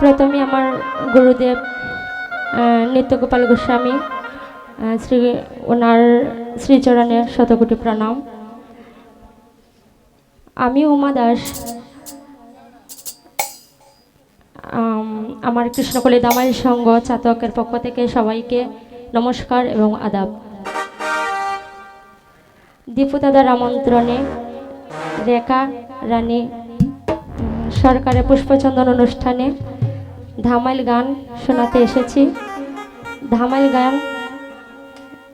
প্রথমে আমার গুরুদেব নিত্যগোপাল গোস্বামী শ্রী, ওনার শ্রীচরণের শতকোটি প্রণাম। আমি উমা দাস আমার কৃষ্ণকলি দামাইল সংঘ চাতকের পক্ষ থেকে সবাইকে নমস্কার এবং আদাব। দীপু দাদার আমন্ত্রণে রেখা রানী সরকারের পুষ্পচন্দন অনুষ্ঠানে ধামাইল গান শোনাতে এসেছি। ধামাইল গান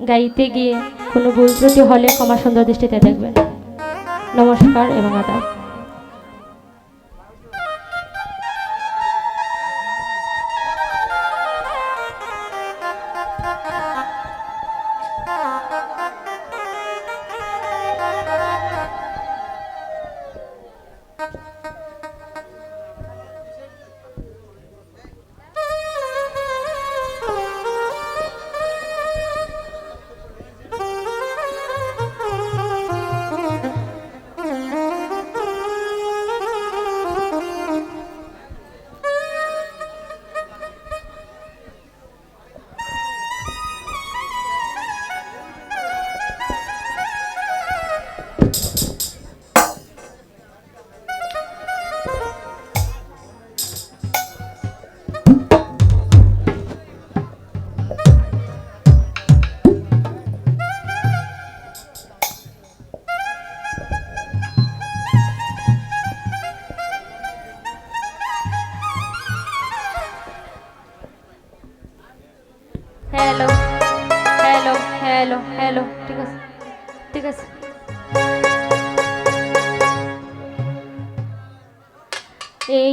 গাইতে গিয়ে কোনো ভুল ত্রুটি হলে ক্ষমা সুন্দর দৃষ্টিতে দেখবেন। নমস্কার এবং আদাব।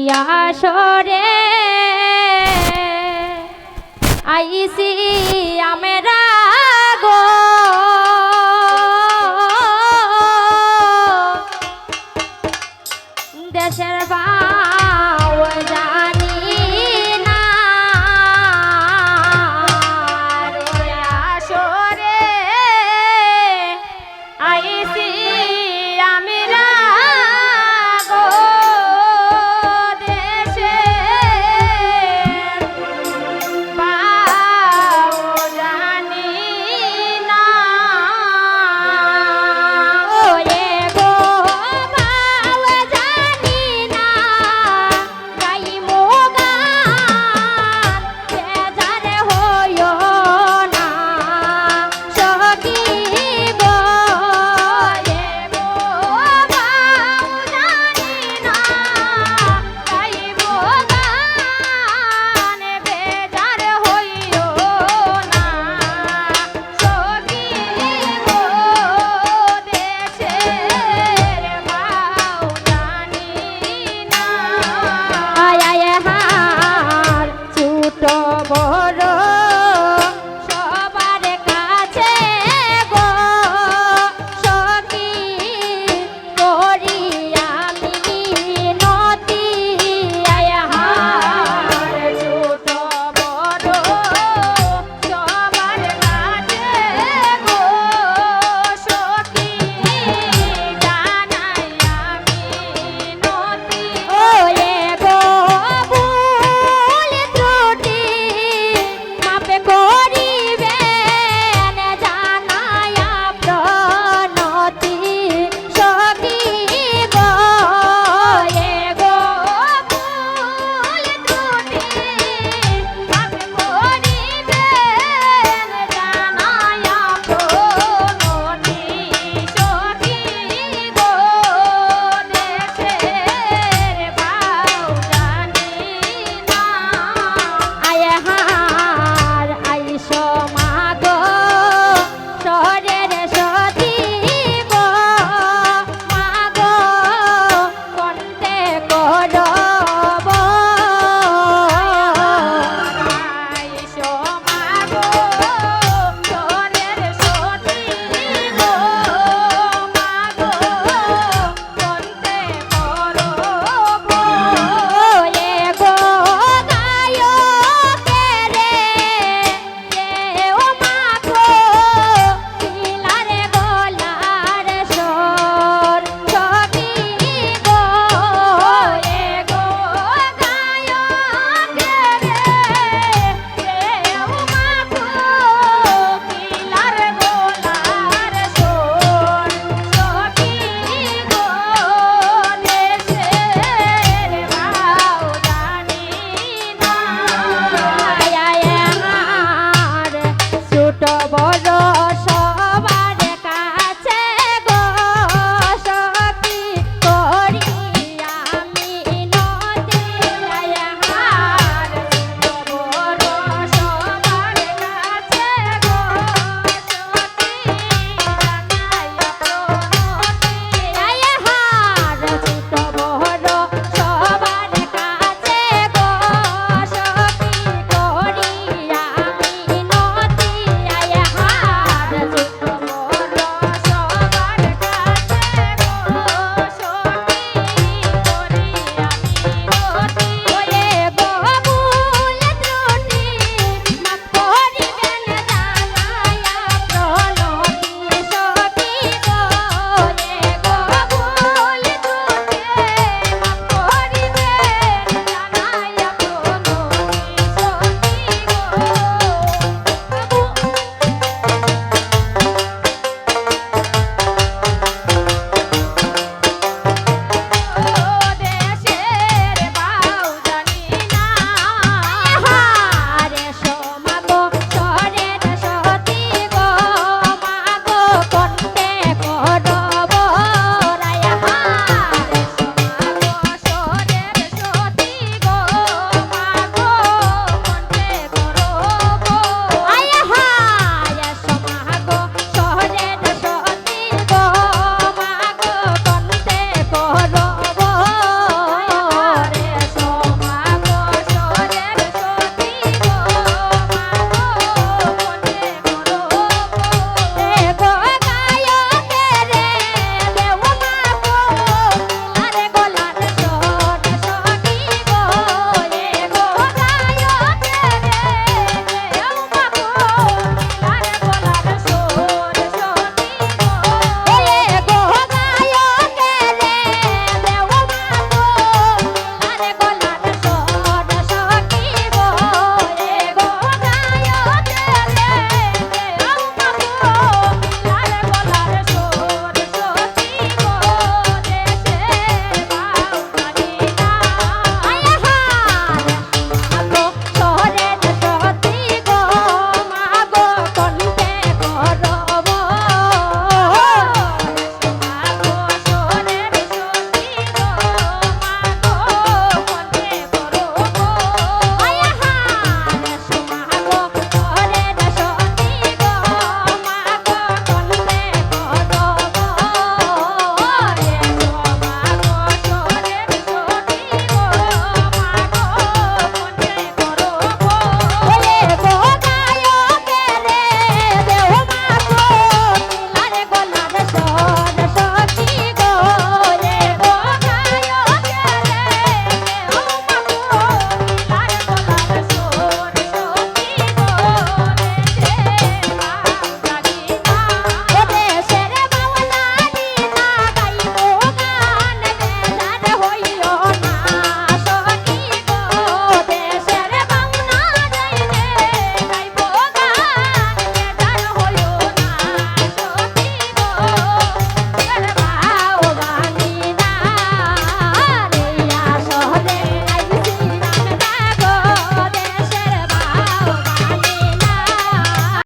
আসরে। আইসি আমের